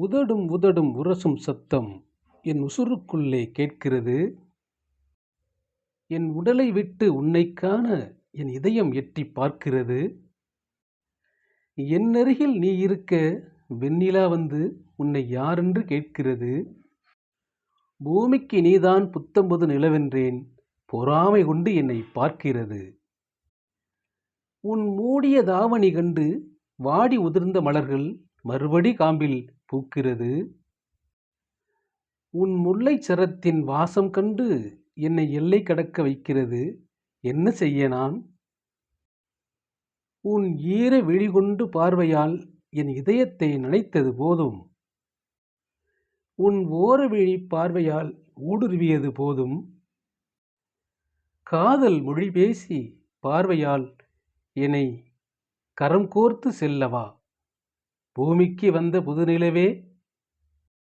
உதடும் உதடும் உரசும் சத்தம் என் உசுருக்குள்ளே கேட்கிறது. என் உடலை விட்டு உன்னை காண என் இதயம் எட்டிப் பார்க்கிறது. என் அருகில் நீ இருக்க வெண்ணிலா வந்து உன்னை யாரென்று கேட்கிறது. பூமிக்கு நீதான் புத்தம்புது நிலவென்றேன் பொறாமை கொண்டு என்னை பார்க்கிறது. உன் மூடிய தாவணி கண்டு வாடி உதிர்ந்த மலர்கள் மறுபடி காம்பில் பூக்கிறது உன் முல்லைச் சரத்தின் வாசம் கண்டு என்னை எல்லை கடக்க வைக்கிறது என்ன செய்ய நான்? உன் ஈர விழிகொண்டு பார்வையால் என் இதயத்தை நனைத்தது போதும். உன் ஓர விழி பார்வையால் ஊடுருவியது போதும். காதல் மொழி பேசி பார்வையால் என்னை கரம் கோர்த்து செல்லவா? பூமிக்கு வந்த புதுநிலவே